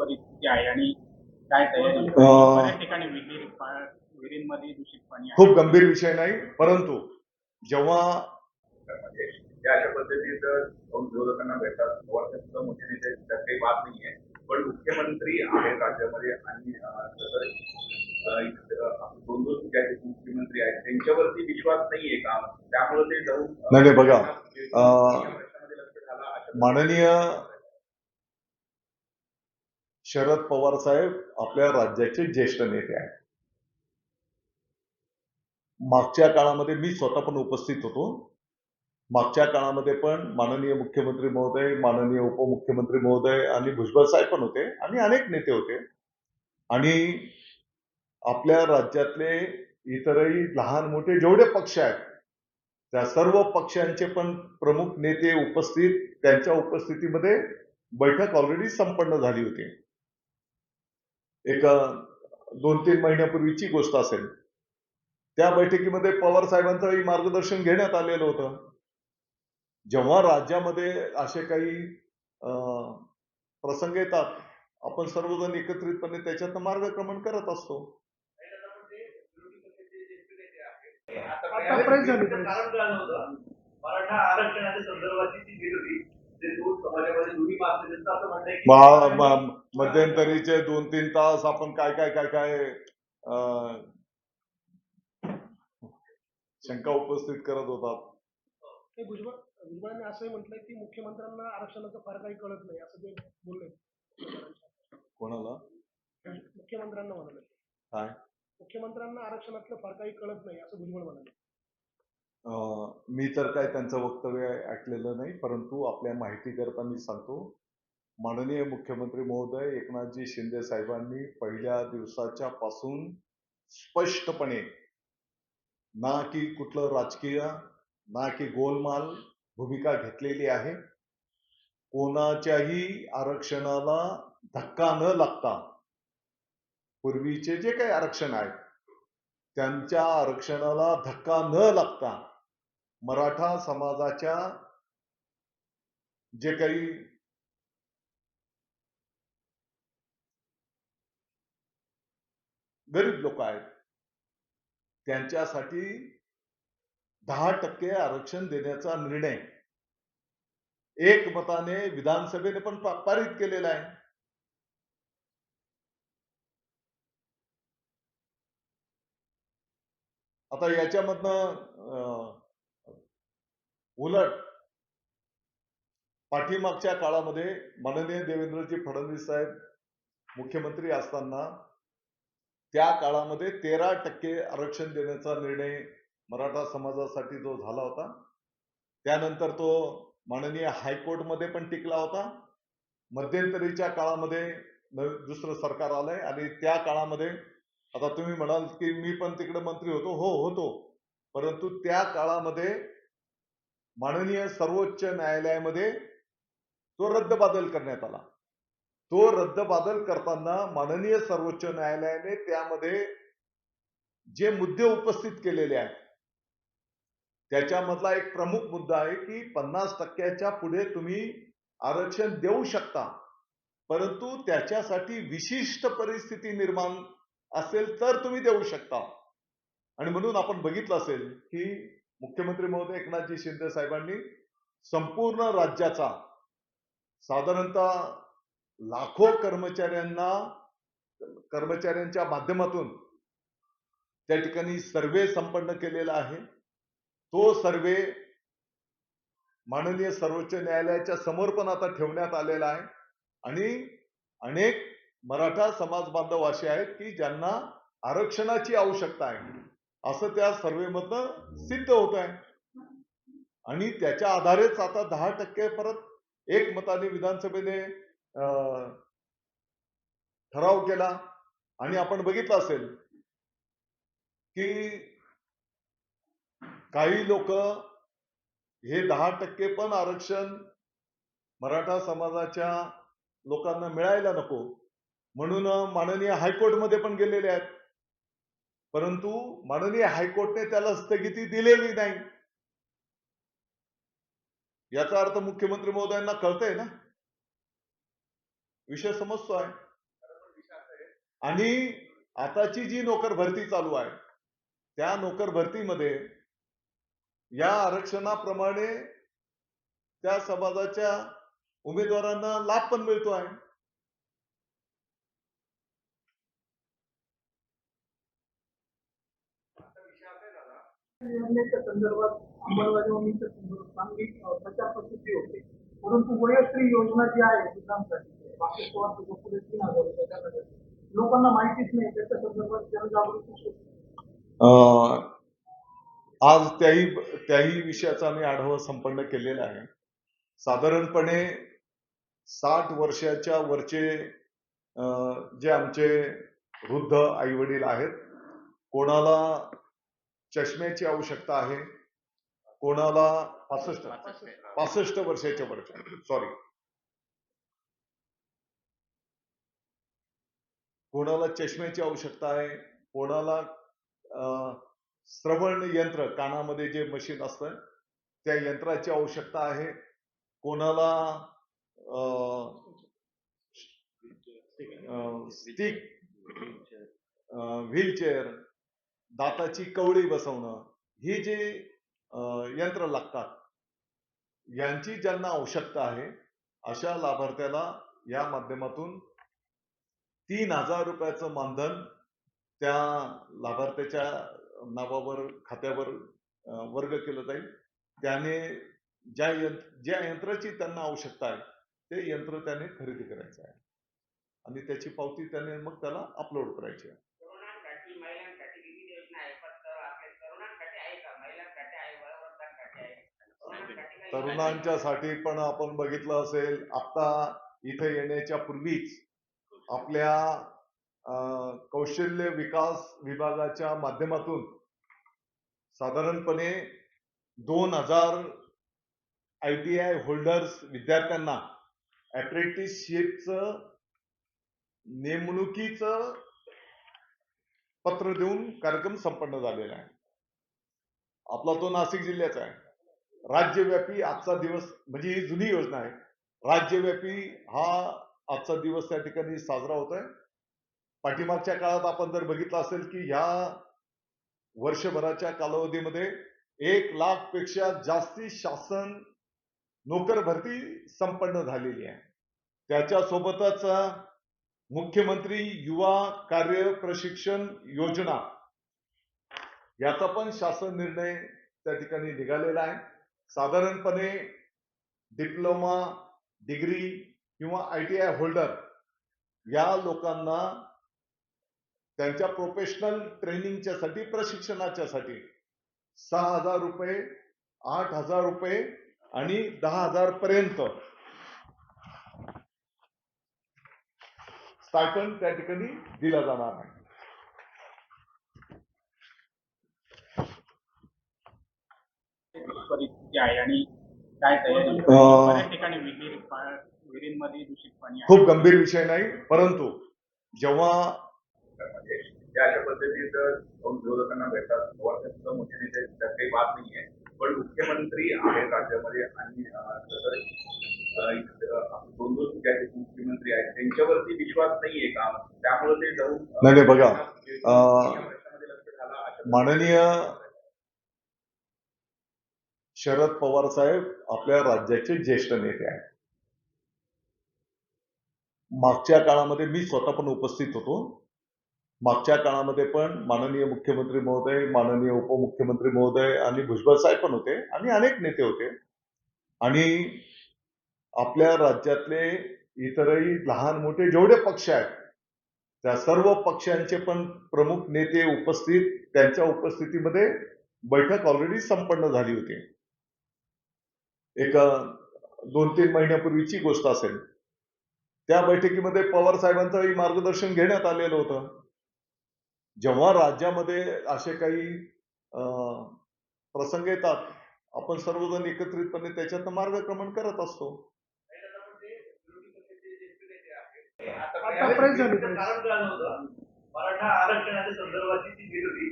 परिस्थिती आहे आणि काय तयारी अं, बऱ्याच ठिकाणी विहीर पा- विहिरींमध्ये दूषित पाणी आहे. खूप गंभीर विषय नाही परंतु जेव्हा म्हणजे या अशा पद्धतीचं दोन विरोधकांना भेटतात मोठे नेते त्यात काही बात नाहीये. पण मुख्यमंत्री आहेत राज्यामध्ये आणि अं, जसं, अं, इथं, अं, दोन दोन मुख्यमंत्री आहेत त्यांच्यावरती विश्वास नाहीये का? त्यामुळे ते जाऊन अं, नाही, नाही, बघा, या अं, प्रश्नामध्ये लक्ष घाला अशा माननीय शरद पवार साहेब आपल्या राज्याचे ज्येष्ठ नेते आहेत. मागच्या काळामध्ये मी स्वतः पण उपस्थित होतो. मागच्या काळामध्ये पण माननीय मुख्यमंत्री महोदय माननीय उपमुख्यमंत्री महोदय आणि भुजबळ साहेब पण होते आणि अनेक नेते होते. आणि आपल्या राज्यातले इतरही लहान मोठे जेवढे पक्ष आहेत त्या सर्व पक्षांचे पण प्रमुख नेते उपस्थित त्यांच्या उपस्थितीमध्ये बैठक ऑलरेडी संपन्न झाली होती. एक दोन तीन महिन्यापूर्वीची गोष्ट असेल. त्या बैठकीमध्ये पवार साहेबांचंही मार्गदर्शन घेण्यात आलेलं होतं. जेव्हा राज्यामध्ये असे काही अं, प्रसंग येतात आपण सर्वजण एकत्रितपणे त्याच्यातनं मार्गक्रमण करत असतो. मराठा आरक्षणाच्या संदर्भाची जी होती मध्यंतरीचे दोन तीन तास आपण काय काय काय काय अं, शंका उपस्थित करत होतात. भुजबळ भुजबळांनी असंही म्हटलंय की मुख्यमंत्र्यांना आरक्षणाचं फार काही कळत नाही असं ते बोलले. कोणाला? मुख्यमंत्र्यांना म्हणाले. काय? मुख्यमंत्र्यांना आरक्षणातलं फार काही कळत नाही असं भुजबळ म्हणाले. मी तर काय त्यांचं वक्तव्य ऐकलेलं नाही परंतु आपल्या माहितीकरता मी सांगतो. माननीय मुख्यमंत्री महोदय एकनाथजी शिंदे साहेबांनी पहिल्या दिवसाच्या पासून स्पष्टपणे ना की कुठलं राजकीय ना की गोलमाल भूमिका घेतलेली आहे. कोणाच्याही आरक्षणाला धक्का न लागता पूर्वीचे जे काही आरक्षण आहेत त्यांच्या आरक्षणाला धक्का न लागता मराठा समाजाच्या जे काही गरीब लोक आहेत त्यांच्यासाठी दहा टक्के आरक्षण देण्याचा निर्णय एकमताने विधानसभेने पण पारित केलेला आहे. आता याच्यामधनं उलट पाठीमागच्या काळामध्ये माननीय देवेंद्रजी फडणवीस साहेब मुख्यमंत्री असताना त्या काळामध्ये तेरा टक्के आरक्षण देण्याचा निर्णय मराठा समाजासाठी जो झाला होता त्यानंतर तो माननीय हायकोर्टमध्ये पण टिकला होता. मध्यंतरीच्या काळामध्ये दुसरं सरकार आलंय आणि त्या काळामध्ये आता तुम्ही म्हणाल की मी पण तिकडे मंत्री होतो. हो होतो. परंतु त्या काळामध्ये माननीय सर्वोच्च न्यायालयामध्ये तो रद्दबादल करण्यात आला. तो रद्दबादल करताना माननीय सर्वोच्च न्यायालयाने त्यामध्ये जे मुद्दे उपस्थित केलेले आहेत त्याच्यामधला एक प्रमुख मुद्दा आहे की पन्नास टक्क्याच्या पुढे तुम्ही आरक्षण देऊ शकता. परंतु त्याच्यासाठी विशिष्ट परिस्थिती निर्माण असेल तर तुम्ही देऊ शकता. आणि म्हणून आपण बघितलं असेल की मुख्यमंत्री महोदय एकनाथजी शिंदे साहेबांनी संपूर्ण राज्याचा साधारणतः लाखो कर्मचाऱ्यांना कर्मचाऱ्यांच्या माध्यमातून त्या ठिकाणी सर्वे संपन्न केलेला आहे. तो सर्वे माननीय सर्वोच्च न्यायालयाच्या समोर पण आता ठेवण्यात आलेला आहे. आणि अनेक मराठा समाज बांधव असे आहेत की ज्यांना आरक्षणाची आवश्यकता आहे. असं त्या सर्वेमधनं सिद्ध होत आहे. आणि त्याच्या आधारेच आता दहा टक्के परत एक मताने विधानसभेने अं, ठराव केला. आणि आपण बघितलं असेल की काही लोक हे दहा टक्के पण आरक्षण मराठा समाजाच्या लोकांना मिळायला नको. म्हणून माननीय हायकोर्टमध्ये पण गेलेले आहेत. परंतु माननीय हायकोर्टने त्याला स्थगिती दिलेली नाही. याचा अर्थ मुख्यमंत्री महोदयांना कळतंय ना? विषय समजतो आहे. आणि आताची जी नोकर भरती चालू आहे त्या नोकर भरतीमध्ये या आरक्षणाप्रमाणे त्या समाजाच्या उमेदवारांना लाभ पण मिळतो आहे. योजनेच्या संदर्भात अंमलबजावणीच्या संदर्भात चांगली प्रचार प्रसिद्धी होते. परंतु वयोश्री योजना जी आहे पुढे तीन हजार रुपये लोकांना माहितीच नाही त्याच्या संदर्भात जनजागृती अं, आज त्याही त्याही विषयाचा आम्ही आढावा संपन्न केलेला आहे. साधारणपणे साठ वर्षाच्या वरचे अं, जे आमचे वृद्ध आई वडील आहेत कोणाला चष्म्याची आवश्यकता आहे. कोणाला पासष्ट पासष्ट वर्षाच्या वरच्या सॉरी कोणाला चष्म्याची आवश्यकता आहे? कोणाला श्रवण यंत्र कानामध्ये जे मशीन असतं त्या यंत्राची आवश्यकता आहे. कोणाला स्टिक व्हीलचेअर दाताची कवळी बसवणं ही जे यंत्र लागतात यांची ज्यांना आवश्यकता आहे अशा लाभार्थ्याला या माध्यमातून तीन हजार रुपयाचं मानधन त्या लाभार्थ्याच्या नावावर खात्यावर वर्ग केलं जाईल. त्याने ज्या यंत्र ज्या यंत्राची त्यांना आवश्यकता आहे ते यंत्र त्याने खरेदी करायचं आहे. आणि त्याची पावती त्याने मग त्याला अपलोड करायची आहे तरुणांसाठी महिलांसाठी विविध योजना आहे पण तर आपल्या तरुणांसाठी आहे का महिलांसाठी आहे वयोवृद्धांसाठी आहे तरुणांच्या साठी पण आपण बघितलं असेल आता इथे येण्याच्या पूर्वीच आपल्या कौशल्य विकास विभागाच्या माध्यमातून साधारणपणे दोन हजार आय टी आय होल्डर्स विद्यार्थ्यांना अप्रेंटिसशिपचं नेमणुकीचं पत्र देऊन कार्यक्रम संपन्न झालेला आहे. आपला तो नाशिक जिल्ह्याचा आहे. राज्यव्यापी आजचा दिवस म्हणजे ही जुनी योजना आहे. राज्यव्यापी हा आजचा दिवस त्या ठिकाणी साजरा होत आहे. पाठीमागच्या काळात आपण जर बघितलं असेल की ह्या वर्षभराच्या कालावधीमध्ये एक लाखपेक्षा जास्ती शासन नोकर भरती संपन्न झालेली आहे. त्याच्यासोबतच मुख्यमंत्री युवा कार्य प्रशिक्षण योजना याचा पण शासन निर्णय त्या ठिकाणी निघालेला आहे. साधारणपणे डिप्लोमा डिग्री किंवा आय टी आय होल्डर या लोकांना त्यांच्या प्रोफेशनल ट्रेनिंगच्या साठी प्रशिक्षणाच्या साठी सहा हजार रुपये आठ हजार रुपये आणि दहा हजार पर्यंत. स्टायपन त्या ठिकाणी दिला जाणार आहे. परिस्थिती आहे आणि काय तयारी अं, बऱ्याच ठिकाणी विहीर विहिरींमध्ये दूषित पाणी आहे. खूप गंभीर विषय नाही परंतु जेव्हा मध्ये त्या अशा पद्धतीचं विरोधकांना भेटतात सुद्धा मोठे नेते त्यात काही बात नाहीये पण मुख्यमंत्री आहेत राज्यामध्ये आणि दोन दोन जे आहेत मुख्यमंत्री आहेत त्यांच्यावरती विश्वास नाहीये का? त्यामुळे ते जाऊन नाही, नाही, बघा, माननीय शरद पवार साहेब आपल्या राज्याचे ज्येष्ठ नेते आहेत. मागच्या काळामध्ये मी स्वतः पण उपस्थित होतो. मागच्या काळामध्ये पण माननीय मुख्यमंत्री महोदय माननीय उपमुख्यमंत्री महोदय आणि भुजबळ साहेब पण होते आणि अनेक नेते होते. आणि आपल्या राज्यातले इतरही लहान मोठे जेवढे पक्ष आहेत त्या सर्व पक्षांचे पण प्रमुख नेते उपस्थित त्यांच्या उपस्थितीमध्ये बैठक ऑलरेडी संपन्न झाली होती. एक दोन तीन महिन्यापूर्वीची गोष्ट असेल. त्या बैठकीमध्ये पवार साहेबांचंही मार्गदर्शन घेण्यात आलेलं होतं. जेव्हा राज्यामध्ये असे काही प्रसंग येतात आपण सर्वजण एकत्रितपणे त्याच्यातनं मार्गक्रमण करत असतो. आता मराठा आरक्षणाच्या संदर्भाची जी होती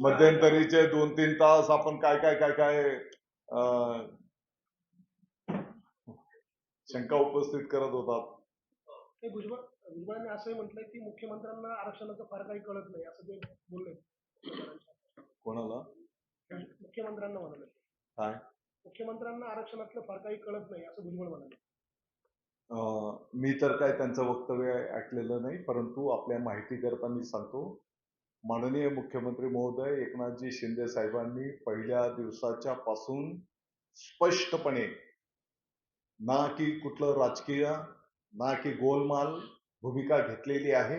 मध्यंतरीचे दोन तीन तास आपण काय काय काय काय अं, शंका उपस्थित करत होतात. हे भुजबळ भुजबळांनी असंही म्हटलंय की मुख्यमंत्र्यांना आरक्षणाचं फार काही कळत नाही असं ते बोलले कोणाला? मुख्यमंत्र्यांना म्हणाले. काय? मुख्यमंत्र्यांना आरक्षणातलं फार काही कळत नाही असं भुजबळ म्हणाले. मी तर काय त्यांचं वक्तव्य ऐकलेलं नाही परंतु आपल्या माहितीकरता मी सांगतो. माननीय मुख्यमंत्री महोदय एकनाथजी शिंदे साहेबांनी पहिल्या दिवसाच्या पासून स्पष्टपणे ना की कुठलं राजकीय ना की गोलमाल भूमिका घेतलेली आहे.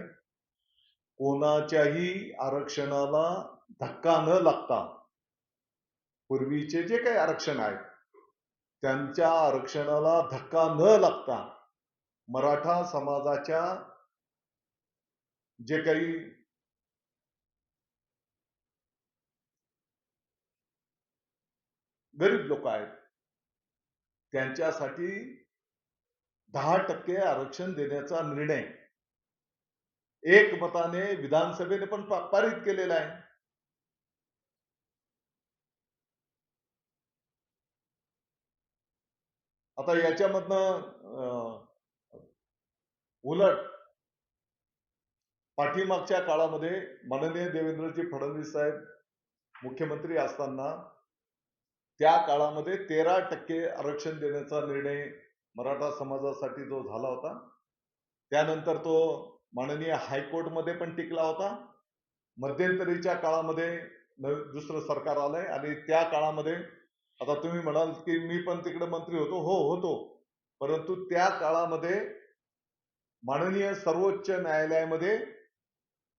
कोणाच्याही आरक्षणाला धक्का न लागता पूर्वीचे जे काही आरक्षण आहे त्यांच्या आरक्षणाला धक्का न लागता मराठा समाजाच्या जे काही गरीब लोक आहेत त्यांच्यासाठी दहा टक्के आरक्षण देण्याचा निर्णय एकमताने विधानसभेने पण पारित केलेला आहे. आता याच्यामधनं अं, उलट पाठीमागच्या काळामध्ये माननीय देवेंद्रजी फडणवीस साहेब मुख्यमंत्री असताना त्या काळामध्ये तेरा टक्के आरक्षण देण्याचा निर्णय मराठा समाजासाठी जो झाला होता त्यानंतर तो माननीय हायकोर्टमध्ये पण टिकला होता. मध्यंतरीच्या काळामध्ये दुसरं सरकार आलंय आणि त्या काळामध्ये आता तुम्ही म्हणाल की मी पण तिकडे मंत्री होतो. हो होतो. परंतु त्या काळामध्ये माननीय सर्वोच्च न्यायालयामध्ये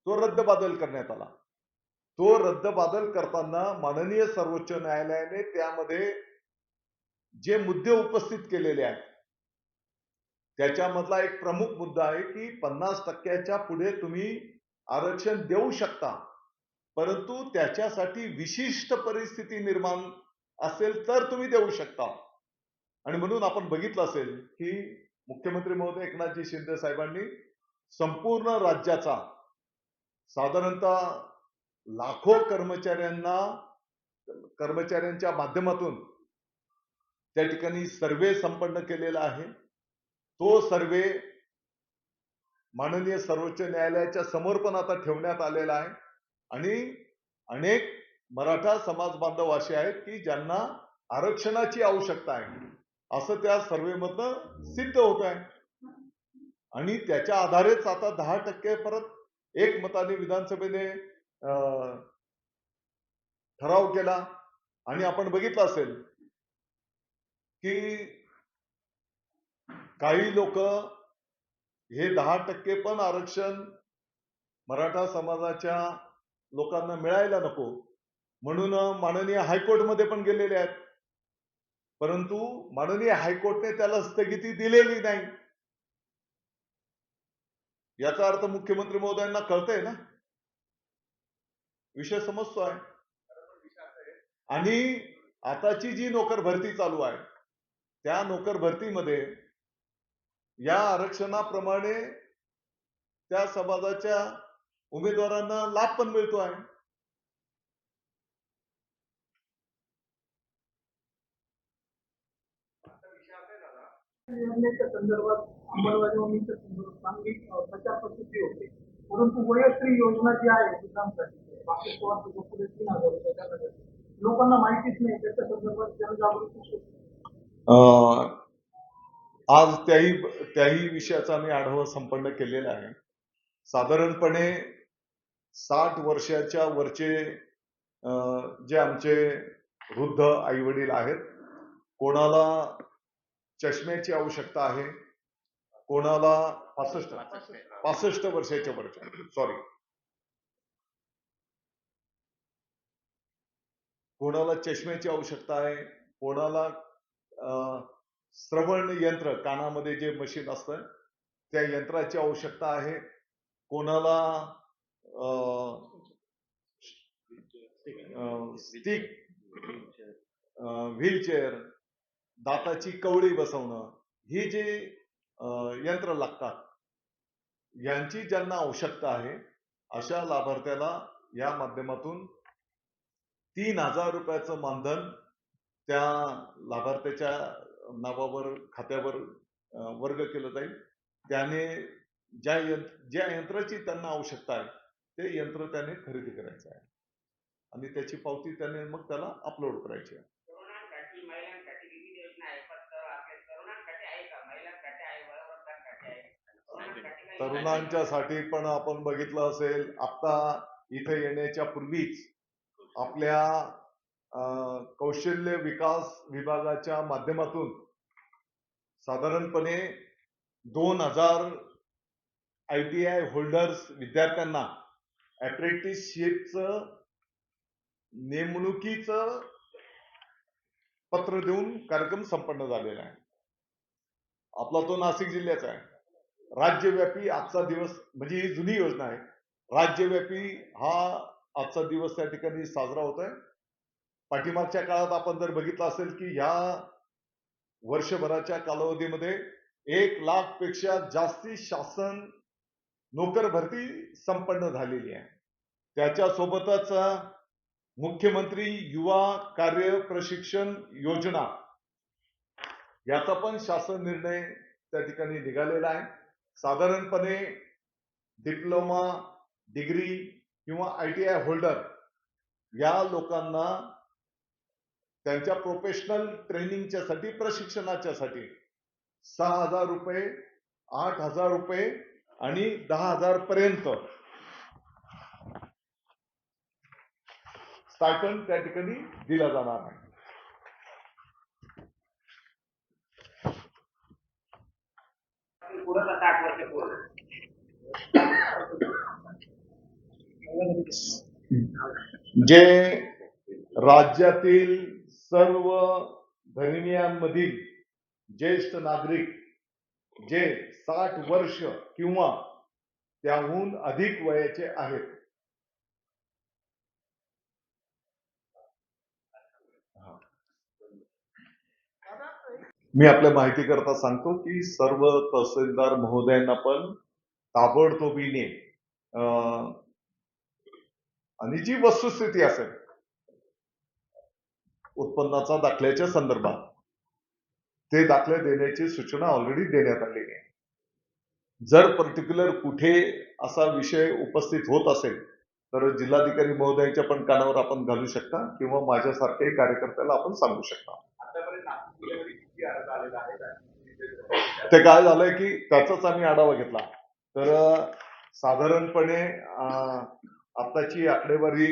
तो रद्दबादल करण्यात आला. तो रद्दबादल करताना माननीय सर्वोच्च न्यायालयाने त्यामध्ये जे मुद्दे उपस्थित केलेले आहेत त्याच्यामधला एक प्रमुख मुद्दा आहे की पन्नास टक्क्याच्या पुढे तुम्ही आरक्षण देऊ शकता परंतु त्याच्यासाठी विशिष्ट परिस्थिती निर्माण असेल तर तुम्ही देऊ शकता. आणि म्हणून आपण बघितलं असेल की मुख्यमंत्री महोदय एकनाथजी शिंदे साहेबांनी संपूर्ण राज्याचा साधारणतः लाखो कर्मचाऱ्यांना कर्मचाऱ्यांच्या माध्यमातून त्या ठिकाणी सर्वे संपन्न केलेला आहे. तो सर्वे माननीय सर्वोच्च न्यायालयाच्या समोर पण आता ठेवण्यात आलेला आहे. आणि अनेक मराठा समाज बांधव असे आहेत की ज्यांना आरक्षणाची आवश्यकता आहे. असं त्या सर्वेमधनं सिद्ध होत आहे आणि त्याच्या आधारेच आता दहा टक्के परत एक मताने विधानसभेने अं, ठराव केला. आणि आपण बघितलं असेल की काही लोक हे दहा टक्के पण आरक्षण मराठा समाजाच्या लोकांना मिळायला नको म्हणून माननीय हायकोर्टमध्ये पण गेलेले आहेत. परंतु माननीय हायकोर्टने त्याला स्थगिती दिलेली नाही. याचा अर्थ मुख्यमंत्री महोदयांना कळतंय ना? विषय समजतो आहे. आणि आताची जी नोकर भरती चालू आहे त्या नोकर भरतीमध्ये या आरक्षणाप्रमाणे त्या समाजाच्या उमेदवारांना लाभ पण मिळतो आहे. योजनेच्या संदर्भात अंमलबजावणीच्या संदर्भात चांगली होते. परंतु वयस्त्री योजना जी आहे तीन हजार रुपये लोकांना माहितीच नाही त्याच्या संदर्भात जनजागृती अं, आज त्याही त्याही विषयाचा आम्ही आढावा संपन्न केलेला आहे. साधारणपणे साठ वर्षाच्या वरचे अं, जे आमचे वृद्ध आई वडील आहेत कोणाला चष्म्याची आवश्यकता आहे. कोणाला पासष्ट पासष्ट वर्षाच्या वरच्या. सॉरी कोणाला चष्म्याची आवश्यकता आहे? कोणाला श्रवण यंत्र कानामध्ये जे मशीन असतं त्या यंत्राची आवश्यकता आहे. कोणाला स्टिक व्हीलचेअर दाताची कवळी बसवणं ही जे यंत्र लागतात यांची ज्यांना आवश्यकता आहे अशा लाभार्थ्याला या माध्यमातून तीन हजार रुपयाचं मानधन त्या लाभार्थ्याच्या नावावर खात्यावर वर्ग केलं जाईल. त्याने ज्या यंत्र ज्या यंत्राची त्यांना आवश्यकता आहे ते यंत्र त्याने खरेदी करायचं आहे. आणि त्याची पावती त्याने मग त्याला अपलोड करायची आहे तरुणांसाठी महिलांसाठी विविध योजना आहे पण तर आपल्या तरुणांसाठी आहे का महिलांसाठी आहे वयोवृद्धांसाठी आहे तरुणांच्या साठी पण आपण बघितलं असेल आता इथे येण्याच्या पूर्वीच आपल्या अं, कौशल्य विकास विभागाच्या माध्यमातून साधारणपणे दोन हजार आय टी आय होल्डर्स विद्यार्थ्यांना अप्रेंटिसशिपचं नेमणुकीचं पत्र देऊन कार्यक्रम संपन्न झालेला आहे. आपला तो नाशिक जिल्ह्याचा आहे. राज्यव्यापी आजचा दिवस म्हणजे ही जुनी योजना आहे. राज्यव्यापी हा आजचा दिवस त्या ठिकाणी साजरा होत आहे. पाठीमागच्या काळात आपण जर बघितलं असेल की ह्या वर्षभराच्या कालावधीमध्ये एक लाखपेक्षा जास्ती शासन नोकर भरती संपन्न झालेली आहे. त्याच्यासोबतच मुख्यमंत्री युवा कार्य प्रशिक्षण योजना याचा पण शासन निर्णय त्या ठिकाणी निघालेला आहे. साधारणपणे डिप्लोमा डिग्री किंवा आय टी आय होल्डर या लोकांना त्यांच्या प्रोफेशनल ट्रेनिंगच्या साठी प्रशिक्षणाच्या साठी सहा हजार रुपये आठ हजार रुपये आणि दहा हजार पर्यंत स्टायपंड त्या ठिकाणी दिला जाणार आहे. पुढं साठ वर्ष पूर्ण जे राज्यातील सर्व धर्मियांमधील ज्येष्ठ नागरिक जे साठ वर्ष किंवा त्याहून अधिक वयाचे आहेत मी आपल्या माहिती करता सांगतो की सर्व तहसीलदार महोदयांना पण ताबडतोबीने अं, आणि जी वस्तुस्थिती असेल उत्पन्नाचा दाखल्याच्या संदर्भात ते दाखले देण्याची सूचना ऑलरेडी देण्यात आलेली आहे. जर पर्टिक्युलर कुठे असा विषय उपस्थित होत असेल तर जिल्हाधिकारी महोदयांच्या पण कानावर आपण घालू शकता किंवा माझ्यासारख्याही कार्यकर्त्याला आपण सांगू शकता. ते काय झालंय की त्याचाच आम्ही आढावा घेतला. तर साधारणपणे आताची आकडेवारी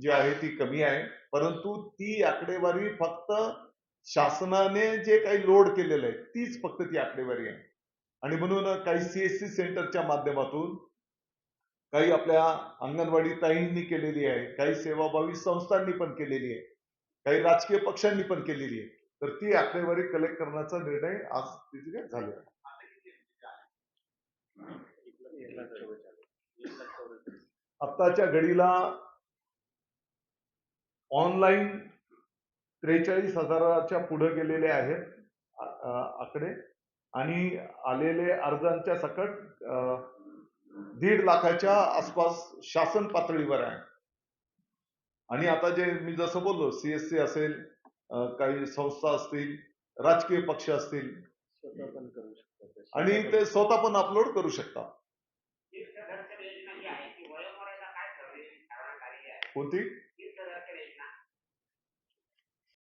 जी आहे ती कमी आहे. परंतु ती आकडेवारी फक्त शासनाने जे काही लोड केलेलं आहे तीच फक्त ती आकडेवारी आहे. आणि म्हणून काही सीएससी सेंटरच्या माध्यमातून काही आपल्या अंगणवाडी ताईंनी केलेली आहे काही सेवाभावी संस्थांनी पण केलेली आहे काही राजकीय पक्षांनी पण केलेली आहे. तर ती आकडेवारी कलेक्ट करण्याचा निर्णय आज तिथे झालेला आहे. आत्ताच्या घडीला ऑनलाईन त्रेचाळीस हजाराच्या पुढे गेलेले आहेत आकडे. आणि आलेले अर्जांच्या सकट दीड लाखाच्या आसपास शासन पातळीवर आहे. आणि आता जे मी जसं बोललो सीएससी असेल काही संस्था असतील राजकीय पक्ष असतील. आणि ते स्वतः पण अपलोड करू शकता ज्येष्ठ दर्शन योजना जी आहे ती वयोमर्यादा काय ठरवली ठरवण्यात आलेली आहे. कोणती?